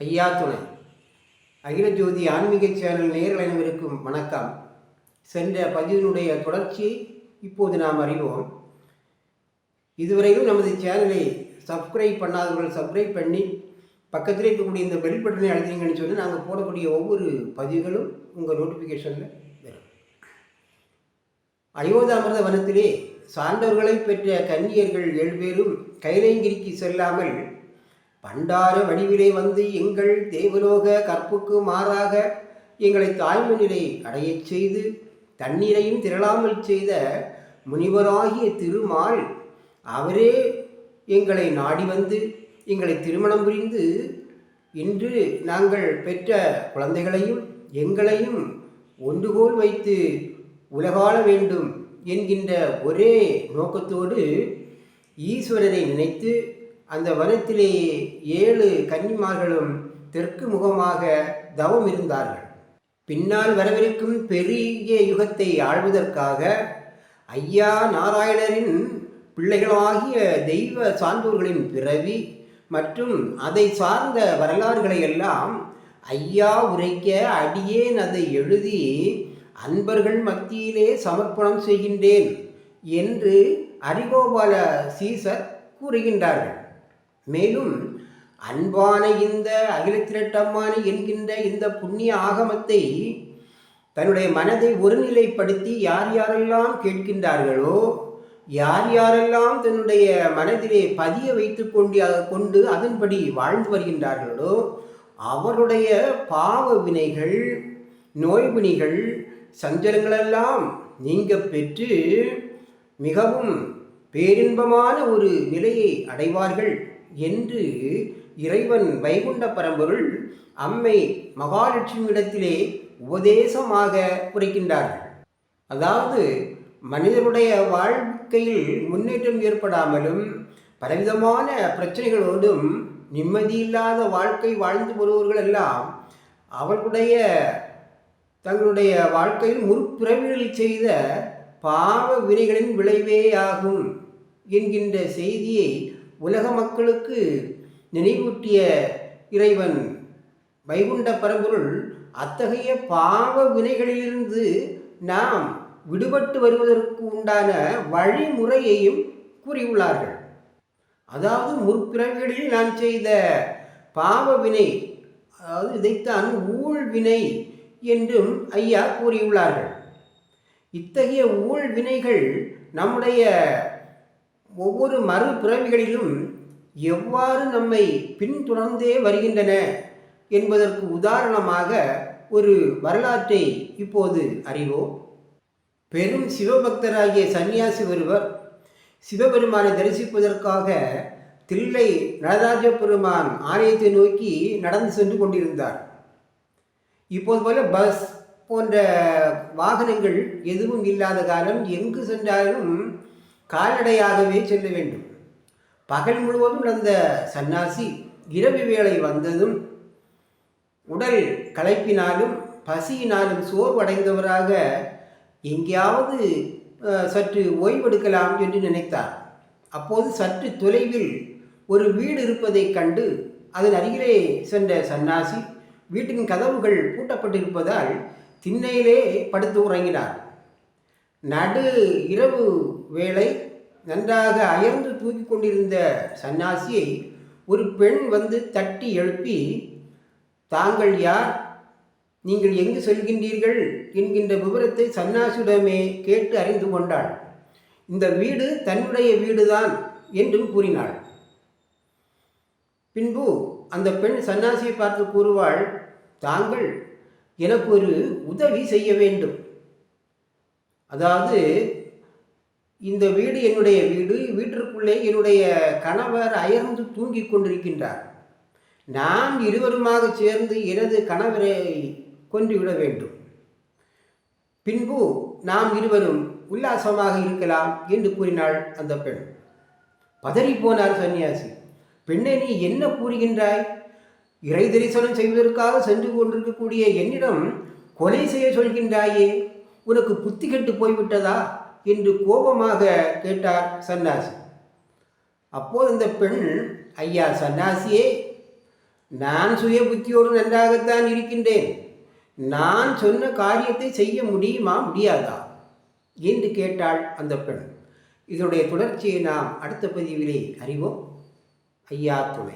ஐயா துணை அகில ஜோதி ஆன்மீக சேனல் நேயர்கள் அனைவருக்கும் வணக்கம். சென்ற பதிவினுடைய தொடர்ச்சியை இப்போது நாம் அறிவோம். இதுவரையும் நமது சேனலை சப்ஸ்கிரைப் பண்ணாதவர்கள் சப்ஸ்கிரைப் பண்ணி பக்கத்தில் இருக்கக்கூடிய இந்த பெல் பட்டனை அழுத்திங்கன்னு சொல்லி நாங்கள் போடக்கூடிய ஒவ்வொரு பதிவுகளும் உங்கள் நோட்டிஃபிகேஷனில் வரும். அயோத்தாமிரத வனத்திலே சான்றவர்களை பெற்ற கன்னியர்கள் ஏழு பேரும் கைலைங்கிரிக்கு செல்லாமல் பண்டார வடிவிலே வந்து எங்கள் தேவலோக கற்புக்கு மாறாக எங்களை தாய்மண்ணிலை அடையச் செய்து தண்ணீரையும் திரளாமல் செய்த முனிவராகிய திருமால் அவரே எங்களை நாடி வந்து எங்களை திருமணம் புரிந்து இன்று நாங்கள் பெற்ற குழந்தைகளையும் எங்களையும் ஒன்றுகோல் வைத்து உலகாள வேண்டும் என்கின்ற ஒரே நோக்கத்தோடு ஈஸ்வரரை நினைத்து அந்த வனத்திலே ஏழு கன்னிமார்களும் தெற்கு முகமாக தவம் இருந்தார்கள். பின்னால் வரவிருக்கும் பெரிய யுகத்தை ஆழ்வதற்காக ஐயா நாராயணரின் பிள்ளைகளாகிய தெய்வ சான்றோர்களின் பிறவி மற்றும் அதை சார்ந்த வரலாறுகளை எல்லாம் ஐயா உரைக்க அடியேன் அதை எழுதி அன்பர்கள் மத்தியிலே சமர்ப்பணம் செய்கின்றேன் என்று அரிகோபால சீசர் கூறுகின்றார்கள். மேலும் அன்பான இந்த அகிலத்திரட்டம்மானி என்கின்ற இந்த புண்ணிய ஆகமத்தை தன்னுடைய மனதை ஒருநிலைப்படுத்தி யார் யாரெல்லாம் கேட்கின்றார்களோ யார் யாரெல்லாம் தன்னுடைய மனதிலே பதிய வைத்து கொண்டு கொண்டு அதன்படி வாழ்ந்து வருகின்றார்களோ அவருடைய பாவ வினைகள் நோய்வினிகள் சஞ்சலங்களெல்லாம் நீங்க பெற்று மிகவும் பேரின்பமான ஒரு நிலையை அடைவார்கள். என்று இறைவன் வைகுண்ட பரம்பொருள் அம்மை மகாலட்சுமியிடத்திலே உபதேசமாக உரைக்கின்றார்கள். அதாவது மனிதனுடைய வாழ்க்கையில் முன்னேற்றம் ஏற்படாமலும் பலவிதமான பிரச்சனைகளோடும் நிம்மதியில்லாத வாழ்க்கை வாழ்ந்து வருபவர்கள் எல்லாம் அவர்களுடைய தங்களுடைய வாழ்க்கையில் முற்பிறவிகளில் செய்த பாவ வினைகளின் விளைவே ஆகும் என்கின்ற செய்தியை உலக மக்களுக்கு நினைவூட்டிய இறைவன் வைகுண்ட பரம்பொருள் அத்தகைய பாவ வினைகளிலிருந்து நாம் விடுபட்டு வருவதற்கு உண்டான வழிமுறையையும் கூறியுள்ளார்கள். அதாவது முற்பிறவிகளில் நான் செய்த பாவ வினை அதாவது இதைத்தான் ஊழ் வினை என்றும் ஐயா கூறியுள்ளார்கள். இத்தகைய ஊழ் வினைகள் நம்முடைய ஒவ்வொரு மறுபிறவிகளிலும் எவ்வாறு நம்மை பின்தொடர்ந்தே வருகின்றன என்பதற்கு உதாரணமாக ஒரு வரலாற்றை இப்போது அறிவோம். பெரும் சிவபக்தராகிய சன்னியாசி ஒருவர் சிவபெருமானை தரிசிப்பதற்காக தில்லை நடராஜ பெருமான் ஆலயத்தை நோக்கி நடந்து சென்று கொண்டிருந்தார். இப்போது போல பஸ் போன்ற வாகனங்கள் எதுவும் இல்லாத காலம் எங்கு சென்றாலும் கால்நடையாகவே செல்ல வேண்டும். பகல் முழுவதும் அந்த சன்னாசி இரவு வேளை வந்ததும் உடல் களைப்பினாலும் பசியினாலும் சோர்வடைந்தவராக எங்கேயாவது சற்று ஓய்வெடுக்கலாம் என்று நினைத்தார். அப்போது சற்று தொலைவில் ஒரு வீடு இருப்பதைக் கண்டு அதன் அருகிலே சென்ற சன்னாசி வீட்டின் கதவுகள் பூட்டப்பட்டிருப்பதால் திண்ணையிலே படுத்து உறங்கினார். நடு இரவு வேளை நன்றாக அயர்ந்து தூக்கி கொண்டிருந்த சன்னாசியை ஒரு பெண் வந்து தட்டி எழுப்பி தாங்கள் யார்? நீங்கள் எங்கு செல்கின்றீர்கள்? என்கின்ற விவரத்தை சன்னாசியுடமே கேட்டு அறிந்து கொண்டாள். இந்த வீடு தன்னுடைய வீடுதான் என்றும் கூறினாள். பின்பு அந்த பெண் சன்னாசியை பார்த்து கூறுவாள் தாங்கள் எனக்கு ஒரு உதவி செய்ய வேண்டும். அதாவது இந்த வீடு என்னுடைய வீடு வீட்டிற்குள்ளே என்னுடைய கணவர் அயர்ந்து தூங்கிக் கொண்டிருக்கின்றார். நாம் இருவருமாக சேர்ந்து எனது கணவரை கொன்றுவிட வேண்டும். பின்பு நாம் இருவரும் உல்லாசமாக இருக்கலாம் என்று கூறினாள் அந்த பெண். பதறி போனார் சன்னியாசி. பெண்ணை நீ என்ன கூறுகின்றாய்? இறை தரிசனம் செய்வதற்காக சென்று கொண்டிருக்கக்கூடிய என்னிடம் கொலை செய்ய சொல்கின்றாயே! உனக்கு புத்தி கெட்டு போய்விட்டதா? என்று கோபமாக கேட்டார் சன்னாசி அப்போது இந்த பெண் ஐயா சன்னாசியே நான் சுய புத்தியோடு நன்றாகத்தான் இருக்கின்றேன். நான் சொன்ன காரியத்தை செய்ய முடியுமா? முடியாதா? என்று கேட்டாள் அந்த பெண். இதனுடைய தொடர்ச்சியை நாம் அடுத்த பதிவிலே அறிவோம். ஐயா துணை.